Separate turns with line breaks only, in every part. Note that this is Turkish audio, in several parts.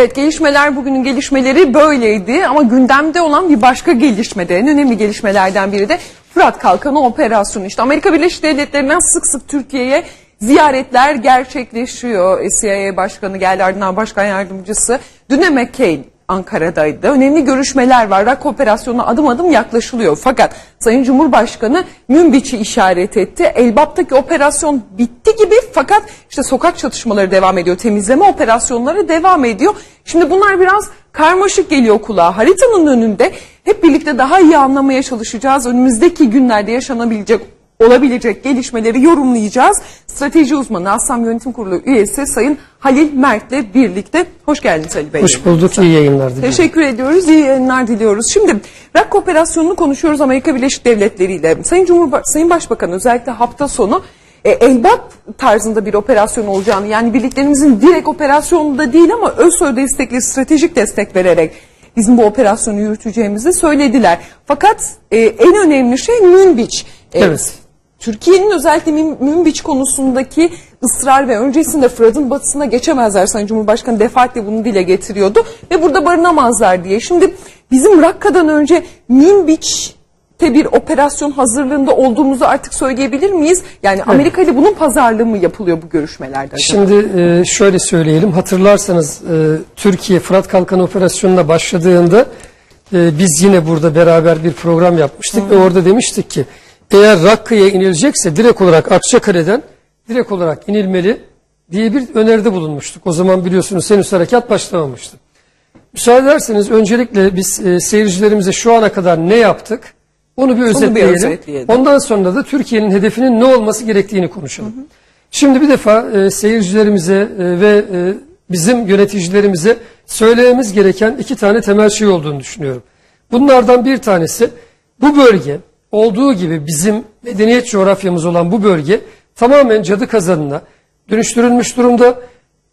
Evet gelişmeler bugünün gelişmeleri böyleydi ama gündemde olan bir başka gelişme de en önemli gelişmelerden biri de Fırat Kalkanı operasyonu. İşte Amerika Birleşik Devletleri'nden sık sık Türkiye'ye ziyaretler gerçekleşiyor. CIA Başkanı geldi ardından Başkan Yardımcısı. Dün McCain Ankara'daydı. Önemli görüşmeler var. Rak operasyonuna adım adım yaklaşılıyor. Fakat Sayın Cumhurbaşkanı Münbiç'i işaret etti. Elbap'taki operasyon bitti gibi fakat işte sokak çatışmaları devam ediyor. Temizleme operasyonları devam ediyor. Şimdi bunlar biraz karmaşık geliyor kulağa. Haritanın önünde hep birlikte daha iyi anlamaya çalışacağız. Önümüzdeki günlerde yaşanabilecek olabilecek gelişmeleri yorumlayacağız. Strateji uzmanı Assam Yönetim Kurulu üyesi Sayın Halil Mert'le birlikte. Hoş geldiniz Halil Bey.
Hoş bulduk, iyi yayınlar diliyorum.
Teşekkür ediyoruz, iyi yayınlar diliyoruz. Şimdi RAK operasyonunu konuşuyoruz Amerika Birleşik Devletleri ile. Sayın Cumhurba Sayın Başbakan özellikle hafta sonu e, Elbap tarzında bir operasyon olacağını yani birliklerimizin direkt operasyonunda değil ama ÖSÖ destekli stratejik destek vererek bizim bu operasyonu yürüteceğimizi söylediler. Fakat e, en önemli şey Münbiç. E,
Evet.
Türkiye'nin özellikle Mün- Münbiç konusundaki ısrar ve öncesinde Fırat'ın batısına geçemezler Sayın Cumhurbaşkanı defaatle bunu dile getiriyordu ve burada barınamazlar diye. Şimdi bizim Rakka'dan önce Münbiç'te bir operasyon hazırlığında olduğumuzu artık söyleyebilir miyiz? Yani Amerika ile bunun pazarlığı mı yapılıyor bu görüşmelerde? acaba?
Şimdi e, şöyle söyleyelim, hatırlarsanız e, Türkiye Fırat Kalkanı operasyonuna başladığında e, biz yine burada beraber bir program yapmıştık ve orada demiştik ki eğer Rakka'ya inilecekse direkt olarak Akçakale'den direkt olarak inilmeli diye bir öneride bulunmuştuk. O zaman biliyorsunuz henüz harekat başlamamıştı. Müsaade ederseniz öncelikle biz e, seyircilerimize şu ana kadar ne yaptık onu bir özetleyelim.
özetleyelim.
Ondan sonra da Türkiye'nin hedefinin ne olması gerektiğini konuşalım. Şimdi bir defa e, seyircilerimize e, ve e, bizim yöneticilerimize söylememiz gereken iki tane temel şey olduğunu düşünüyorum. Bunlardan bir tanesi bu bölge olduğu gibi bizim medeniyet coğrafyamız olan bu bölge tamamen cadı kazanına dönüştürülmüş durumda.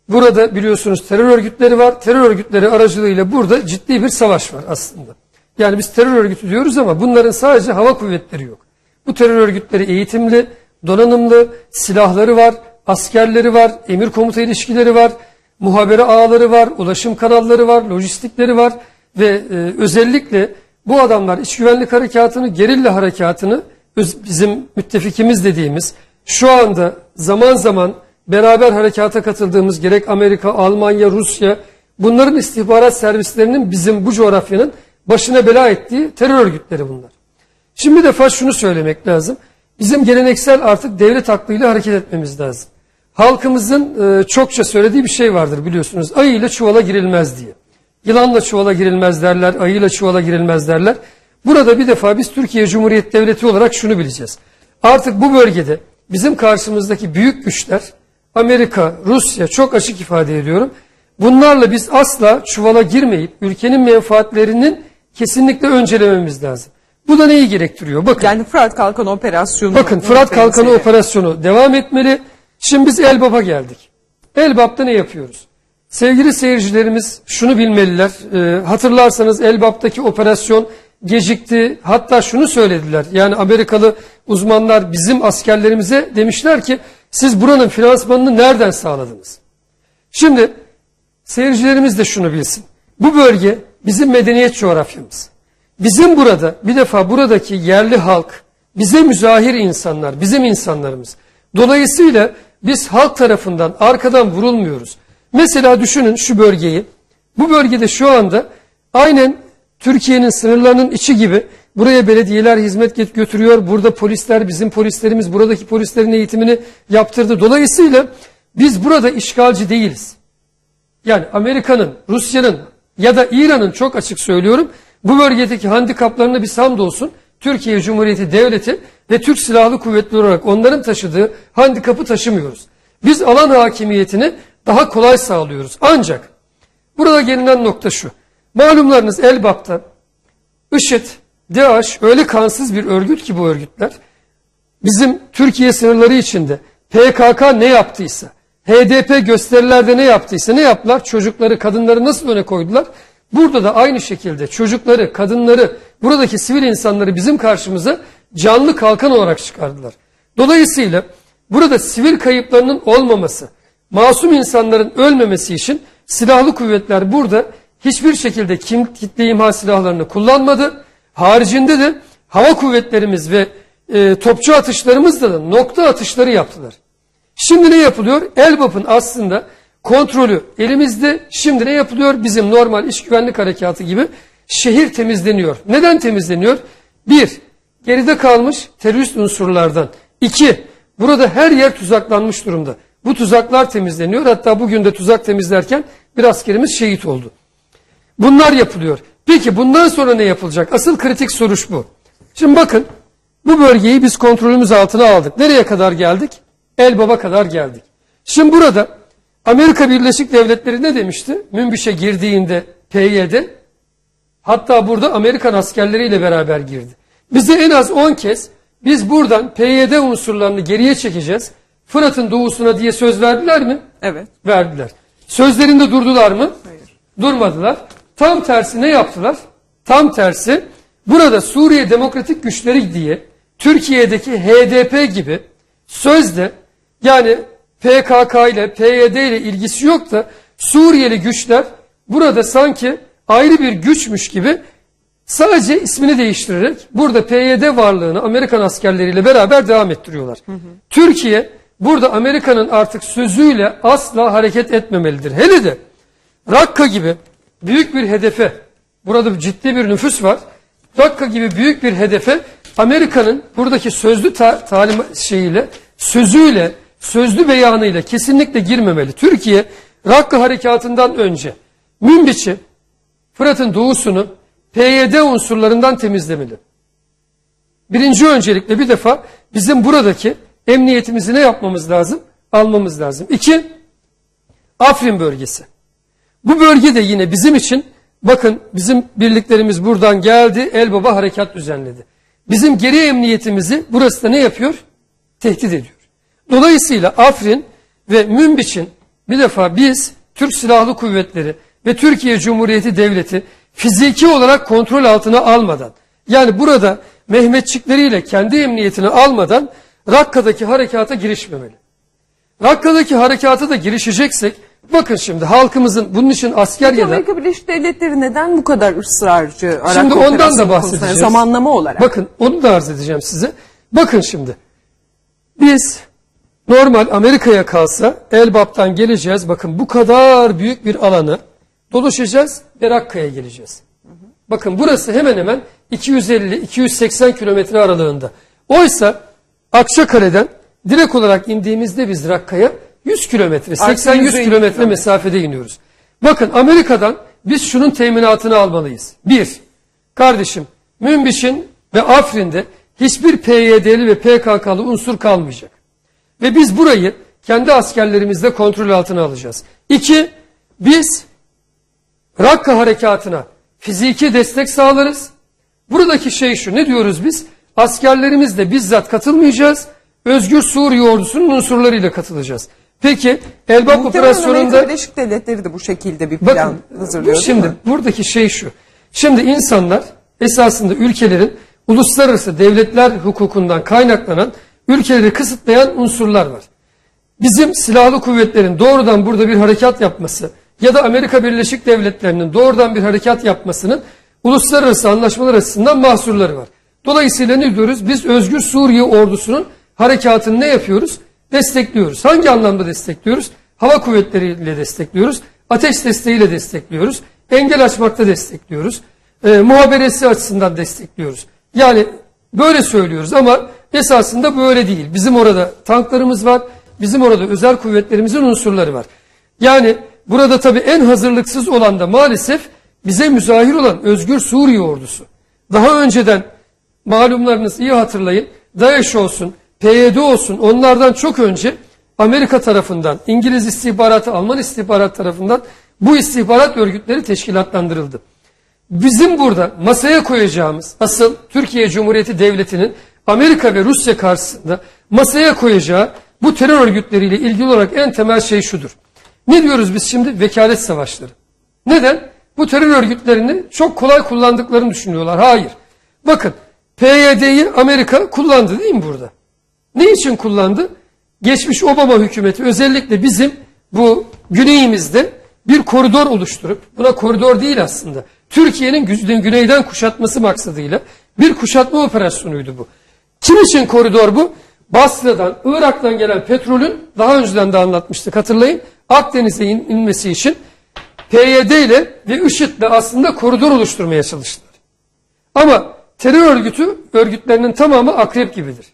Burada biliyorsunuz terör örgütleri var. Terör örgütleri aracılığıyla burada ciddi bir savaş var aslında. Yani biz terör örgütü diyoruz ama bunların sadece hava kuvvetleri yok. Bu terör örgütleri eğitimli, donanımlı, silahları var, askerleri var, emir komuta ilişkileri var, muhabere ağları var, ulaşım kanalları var, lojistikleri var ve e, özellikle bu adamlar iç güvenlik harekatını, gerilla harekatını bizim müttefikimiz dediğimiz şu anda zaman zaman beraber harekata katıldığımız gerek Amerika, Almanya, Rusya bunların istihbarat servislerinin bizim bu coğrafyanın başına bela ettiği terör örgütleri bunlar. Şimdi defa şunu söylemek lazım. Bizim geleneksel artık devlet aklıyla hareket etmemiz lazım. Halkımızın e, çokça söylediği bir şey vardır biliyorsunuz. Ayı ile çuvala girilmez diye. Yılanla çuvala girilmez derler, ayıyla çuvala girilmez derler. Burada bir defa biz Türkiye Cumhuriyet Devleti olarak şunu bileceğiz. Artık bu bölgede bizim karşımızdaki büyük güçler Amerika, Rusya çok açık ifade ediyorum. Bunlarla biz asla çuvala girmeyip ülkenin menfaatlerinin kesinlikle öncelememiz lazım. Bu da neyi gerektiriyor? Bakın.
yani Fırat Kalkanı operasyonu.
Bakın Fırat Kalkanı operasyonu devam etmeli. Şimdi biz Elbap'a geldik. Elbap'ta ne yapıyoruz? Sevgili seyircilerimiz şunu bilmeliler. Ee, hatırlarsanız Elbap'taki operasyon gecikti. Hatta şunu söylediler. Yani Amerikalı uzmanlar bizim askerlerimize demişler ki siz buranın finansmanını nereden sağladınız? Şimdi seyircilerimiz de şunu bilsin. Bu bölge bizim medeniyet coğrafyamız. Bizim burada bir defa buradaki yerli halk bize müzahir insanlar, bizim insanlarımız. Dolayısıyla biz halk tarafından arkadan vurulmuyoruz. Mesela düşünün şu bölgeyi. Bu bölgede şu anda aynen Türkiye'nin sınırlarının içi gibi buraya belediyeler hizmet götürüyor. Burada polisler, bizim polislerimiz buradaki polislerin eğitimini yaptırdı. Dolayısıyla biz burada işgalci değiliz. Yani Amerika'nın, Rusya'nın ya da İran'ın çok açık söylüyorum bu bölgedeki handikaplarına bir hamdolsun Türkiye Cumhuriyeti Devleti ve Türk Silahlı Kuvvetleri olarak onların taşıdığı handikapı taşımıyoruz. Biz alan hakimiyetini daha kolay sağlıyoruz. Ancak burada gelinen nokta şu. Malumlarınız Elbap'ta IŞİD, DAEŞ öyle kansız bir örgüt ki bu örgütler bizim Türkiye sınırları içinde PKK ne yaptıysa, HDP gösterilerde ne yaptıysa ne yaptılar? Çocukları, kadınları nasıl öne koydular? Burada da aynı şekilde çocukları, kadınları, buradaki sivil insanları bizim karşımıza canlı kalkan olarak çıkardılar. Dolayısıyla burada sivil kayıplarının olmaması, masum insanların ölmemesi için silahlı kuvvetler burada hiçbir şekilde kim kitle imha silahlarını kullanmadı. Haricinde de hava kuvvetlerimiz ve e, topçu atışlarımızda da nokta atışları yaptılar. Şimdi ne yapılıyor? Elbap'ın aslında kontrolü elimizde. Şimdi ne yapılıyor? Bizim normal iş güvenlik harekatı gibi şehir temizleniyor. Neden temizleniyor? Bir, geride kalmış terörist unsurlardan. İki, burada her yer tuzaklanmış durumda. Bu tuzaklar temizleniyor. Hatta bugün de tuzak temizlerken bir askerimiz şehit oldu. Bunlar yapılıyor. Peki bundan sonra ne yapılacak? Asıl kritik soruş bu. Şimdi bakın bu bölgeyi biz kontrolümüz altına aldık. Nereye kadar geldik? Elbaba kadar geldik. Şimdi burada Amerika Birleşik Devletleri ne demişti? Münbiş'e girdiğinde PYD hatta burada Amerikan askerleriyle beraber girdi. Bize en az 10 kez biz buradan PYD unsurlarını geriye çekeceğiz. Fırat'ın doğusuna diye söz verdiler mi?
Evet.
verdiler. Sözlerinde durdular mı? Durmadılar. Tam tersi ne yaptılar? Tam tersi burada Suriye Demokratik Güçleri diye Türkiye'deki HDP gibi sözde yani PKK ile PYD ile ilgisi yok da Suriyeli güçler burada sanki ayrı bir güçmüş gibi sadece ismini değiştirerek burada PYD varlığını Amerikan askerleriyle beraber devam ettiriyorlar. Türkiye burada Amerika'nın artık sözüyle asla hareket etmemelidir. Hele de Rakka gibi büyük bir hedefe, burada ciddi bir nüfus var. Rakka gibi büyük bir hedefe Amerika'nın buradaki sözlü ta talim şeyiyle, sözüyle, sözlü beyanıyla kesinlikle girmemeli. Türkiye Rakka harekatından önce Münbiç'i, Fırat'ın doğusunu PYD unsurlarından temizlemeli. Birinci öncelikle bir defa bizim buradaki emniyetimizi ne yapmamız lazım? Almamız lazım. İki, Afrin bölgesi. Bu bölge de yine bizim için bakın bizim birliklerimiz buradan geldi. Elbaba harekat düzenledi. Bizim geri emniyetimizi burası da ne yapıyor? Tehdit ediyor. Dolayısıyla Afrin ve Münbiç'in bir defa biz Türk Silahlı Kuvvetleri ve Türkiye Cumhuriyeti Devleti fiziki olarak kontrol altına almadan yani burada Mehmetçikleriyle kendi emniyetini almadan Rakka'daki harekata girişmemeli. Rakka'daki harekata da girişeceksek bakın şimdi halkımızın bunun için asker ya da
Amerika Birleşik Devletleri neden bu kadar ısrarcı? Arak
Şimdi ondan da
konusunda?
bahsedeceğiz.
Zamanlama olarak.
Bakın onu da arz edeceğim size. Bakın şimdi. Biz normal Amerika'ya kalsa Elbap'tan geleceğiz. Bakın bu kadar büyük bir alanı dolaşacağız ve Rakka'ya geleceğiz. Bakın burası hemen hemen 250-280 kilometre aralığında. Oysa Akçakale'den direkt olarak indiğimizde biz Rakka'ya 100 kilometre, 80-100
150
kilometre
kilometre.
mesafede iniyoruz. Bakın Amerika'dan biz şunun teminatını almalıyız. Bir, kardeşim Münbiş'in ve Afrin'de hiçbir PYD'li ve PKK'lı unsur kalmayacak. Ve biz burayı kendi askerlerimizle kontrol altına alacağız. İki, biz Rakka harekatına fiziki destek sağlarız. Buradaki şey şu, ne diyoruz biz? Askerlerimizle bizzat katılmayacağız. Özgür Suriye ordusunun unsurlarıyla katılacağız. Peki Elbap
Muhtemelen
operasyonunda...
Amerika Birleşik Devletleri de bu şekilde bir plan
Bakın
hazırlıyor
şimdi buradaki şey şu. Şimdi insanlar esasında ülkelerin uluslararası devletler hukukundan kaynaklanan ülkeleri kısıtlayan unsurlar var. Bizim silahlı kuvvetlerin doğrudan burada bir harekat yapması ya da Amerika Birleşik Devletleri'nin doğrudan bir harekat yapmasının uluslararası anlaşmalar açısından mahsurları var. Dolayısıyla ne diyoruz? Biz Özgür Suriye ordusunun harekatını ne yapıyoruz? Destekliyoruz. Hangi anlamda destekliyoruz? Hava kuvvetleriyle destekliyoruz. Ateş desteğiyle destekliyoruz. Engel açmakta destekliyoruz. E, muhaberesi açısından destekliyoruz. Yani böyle söylüyoruz ama esasında böyle değil. Bizim orada tanklarımız var. Bizim orada özel kuvvetlerimizin unsurları var. Yani burada tabii en hazırlıksız olan da maalesef bize müzahir olan Özgür Suriye ordusu. Daha önceden malumlarınız iyi hatırlayın. DAEŞ olsun, PYD olsun onlardan çok önce Amerika tarafından, İngiliz istihbaratı, Alman istihbarat tarafından bu istihbarat örgütleri teşkilatlandırıldı. Bizim burada masaya koyacağımız asıl Türkiye Cumhuriyeti Devleti'nin Amerika ve Rusya karşısında masaya koyacağı bu terör örgütleriyle ilgili olarak en temel şey şudur. Ne diyoruz biz şimdi? Vekalet savaşları. Neden? Bu terör örgütlerini çok kolay kullandıklarını düşünüyorlar. Hayır. Bakın PYD'yi Amerika kullandı değil mi burada? Ne için kullandı? Geçmiş Obama hükümeti özellikle bizim bu güneyimizde bir koridor oluşturup, buna koridor değil aslında, Türkiye'nin gü- güneyden kuşatması maksadıyla bir kuşatma operasyonuydu bu. Kim için koridor bu? Basra'dan, Irak'tan gelen petrolün daha önceden de anlatmıştık hatırlayın. Akdeniz'e in- inmesi için PYD ile ve IŞİD'le aslında koridor oluşturmaya çalıştılar. Ama terör örgütü örgütlerinin tamamı akrep gibidir.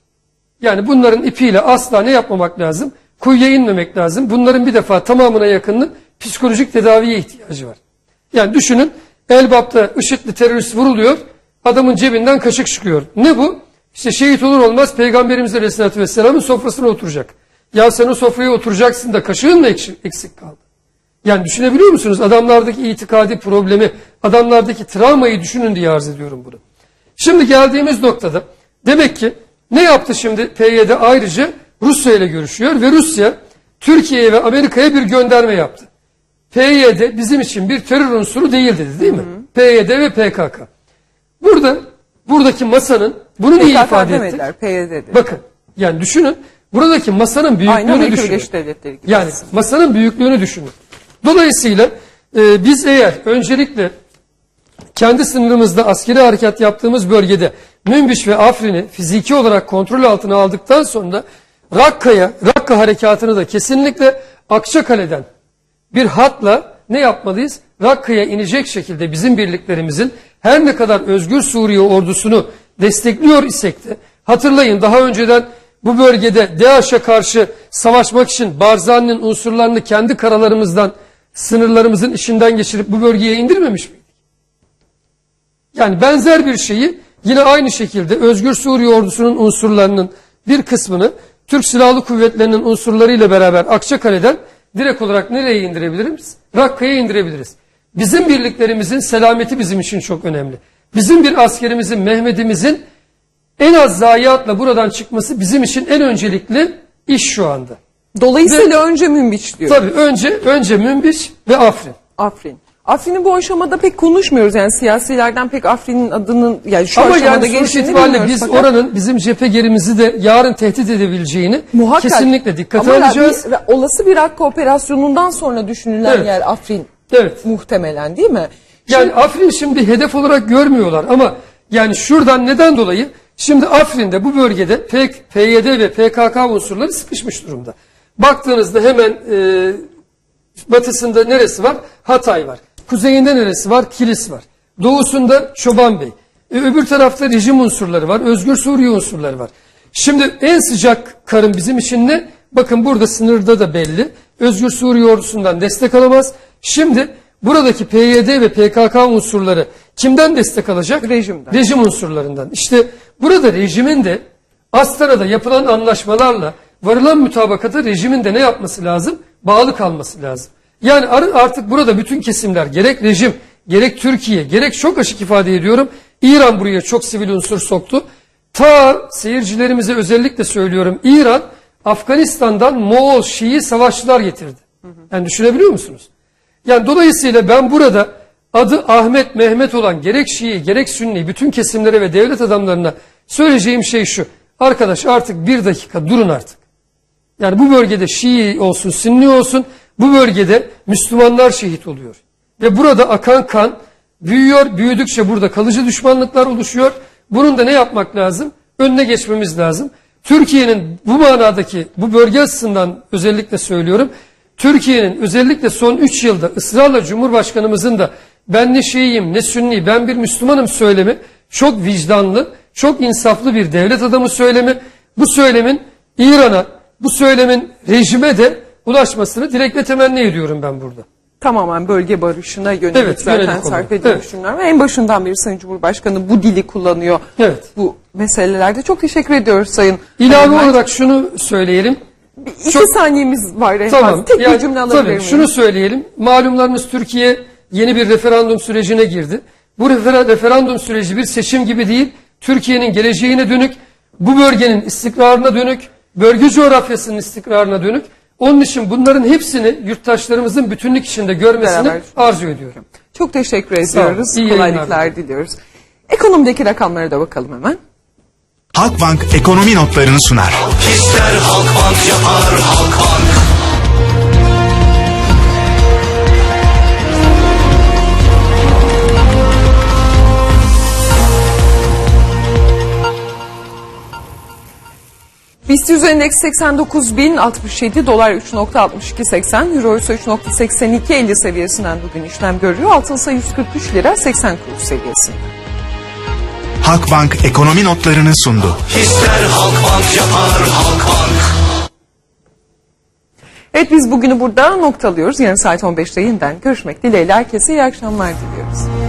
Yani bunların ipiyle asla ne yapmamak lazım? Kuyuya inmemek lazım. Bunların bir defa tamamına yakınının psikolojik tedaviye ihtiyacı var. Yani düşünün Elbap'ta IŞİD'li terörist vuruluyor. Adamın cebinden kaşık çıkıyor. Ne bu? İşte şehit olur olmaz Peygamberimiz Aleyhisselatü Vesselam'ın sofrasına oturacak. Ya sen o sofraya oturacaksın da kaşığın mı eksik, kaldı? Yani düşünebiliyor musunuz? Adamlardaki itikadi problemi, adamlardaki travmayı düşünün diye arz ediyorum bunu. Şimdi geldiğimiz noktada demek ki ne yaptı şimdi PYD ayrıca Rusya ile görüşüyor ve Rusya Türkiye'ye ve Amerika'ya bir gönderme yaptı. PYD bizim için bir terör unsuru değil dedi değil mi? PYD ve PKK. Burada buradaki masanın bunu niye
PKK
ifade etti?
demediler, PYD.
Bakın yani düşünün buradaki masanın büyüklüğünü
Amerika
düşünün.
Birleşik Devletleri gibi.
Yani
aslında.
masanın büyüklüğünü düşünün. Dolayısıyla e, biz eğer öncelikle kendi sınırımızda askeri harekat yaptığımız bölgede Münbiş ve Afrin'i fiziki olarak kontrol altına aldıktan sonra Rakka'ya, Rakka harekatını da kesinlikle Akçakale'den bir hatla ne yapmalıyız? Rakka'ya inecek şekilde bizim birliklerimizin her ne kadar Özgür Suriye ordusunu destekliyor isek de hatırlayın daha önceden bu bölgede DAEŞ'e karşı savaşmak için Barzani'nin unsurlarını kendi karalarımızdan sınırlarımızın içinden geçirip bu bölgeye indirmemiş miydik? Yani benzer bir şeyi yine aynı şekilde Özgür Suriye ordusunun unsurlarının bir kısmını Türk Silahlı Kuvvetleri'nin unsurlarıyla beraber Akçakale'den direkt olarak nereye indirebiliriz? Rakka'ya indirebiliriz. Bizim birliklerimizin selameti bizim için çok önemli. Bizim bir askerimizin, Mehmet'imizin en az zayiatla buradan çıkması bizim için en öncelikli iş şu anda.
Dolayısıyla önce Münbiç diyor.
Tabii önce önce Münbiç ve Afrin.
Afrin. Afrin'i bu aşamada pek konuşmuyoruz yani siyasilerden pek Afrin'in adının yani şu
Ama
aşamada
yani sonuç itibariyle biz
fakat
oranın bizim cephe gerimizi de yarın tehdit edebileceğini
muhakkak
kesinlikle dikkate
Ama
alacağız.
bir- olası bir Rakka operasyonundan sonra düşünülen
Evet.
yer Afrin
Evet.
muhtemelen değil mi?
Yani Afrin şimdi hedef olarak görmüyorlar ama yani şuradan neden dolayı şimdi Afrin'de bu bölgede P- PYD ve PKK unsurları sıkışmış durumda. Baktığınızda hemen e, batısında neresi var? Hatay var. Kuzeyinde neresi var? Kilis var. Doğusunda Çoban Bey. E, öbür tarafta rejim unsurları var. Özgür Suriye unsurları var. Şimdi en sıcak karın bizim için ne? Bakın burada sınırda da belli. Özgür Suriye ordusundan destek alamaz. Şimdi buradaki PYD ve PKK unsurları kimden destek alacak?
Rejimden.
Rejim unsurlarından. İşte burada rejimin de Astara'da yapılan anlaşmalarla varılan mütabakata rejimin de ne yapması lazım? Bağlı kalması lazım. Yani ar- artık burada bütün kesimler gerek rejim, gerek Türkiye, gerek çok açık ifade ediyorum. İran buraya çok sivil unsur soktu. Ta seyircilerimize özellikle söylüyorum. İran Afganistan'dan Moğol Şii savaşçılar getirdi. Yani düşünebiliyor musunuz? Yani dolayısıyla ben burada adı Ahmet Mehmet olan gerek Şii gerek Sünni bütün kesimlere ve devlet adamlarına söyleyeceğim şey şu. Arkadaş artık bir dakika durun artık. Yani bu bölgede Şii olsun Sünni olsun bu bölgede Müslümanlar şehit oluyor. Ve burada akan kan büyüyor. Büyüdükçe burada kalıcı düşmanlıklar oluşuyor. Bunun da ne yapmak lazım? Önüne geçmemiz lazım. Türkiye'nin bu manadaki bu bölge açısından özellikle söylüyorum. Türkiye'nin özellikle son 3 yılda ısrarla Cumhurbaşkanımızın da ben ne Şiiyim ne Sünni ben bir Müslümanım söylemi çok vicdanlı, çok insaflı bir devlet adamı söylemi. Bu söylemin İran'a, bu söylemin rejime de ulaşmasını dilekle temenni ediyorum ben burada.
Tamamen bölge barışına yönelik
Evet,
zaten sarf edilmiş
Evet.
en başından beri Sayın Cumhurbaşkanı bu dili kullanıyor.
Evet.
Bu meselelerde. Çok teşekkür ediyoruz Sayın.
İlave
Mehmet.
olarak şunu söyleyelim.
Bir iki
çok-
saniyemiz var en
Tamam.
Tek
yani
bir cümle alabilir
tabii,
miyim?
Şunu söyleyelim. Malumlarınız Türkiye yeni bir referandum sürecine girdi. Bu refer- referandum süreci bir seçim gibi değil. Türkiye'nin geleceğine dönük, bu bölgenin istikrarına dönük, bölge coğrafyasının istikrarına dönük. Onun için bunların hepsini yurttaşlarımızın bütünlük içinde görmesini
Beraber.
arzu ediyorum.
Çok teşekkür ediyoruz.
İyi
Kolaylıklar diliyoruz. Ekonomideki rakamlara da bakalım hemen.
Halkbank ekonomi notlarını sunar.
İster Halkbank yapar Halkbank
BIST 100 endeks 89.067, dolar 3.6280, euro ise 3.8250 seviyesinden bugün işlem görüyor. Altın ise 143 lira 80 kuruş seviyesinde.
Halkbank ekonomi notlarını sundu.
İster Halkbank yapar Halkbank.
Evet biz bugünü burada noktalıyoruz. Yarın saat 15'te yeniden görüşmek dileğiyle herkese iyi akşamlar diliyoruz.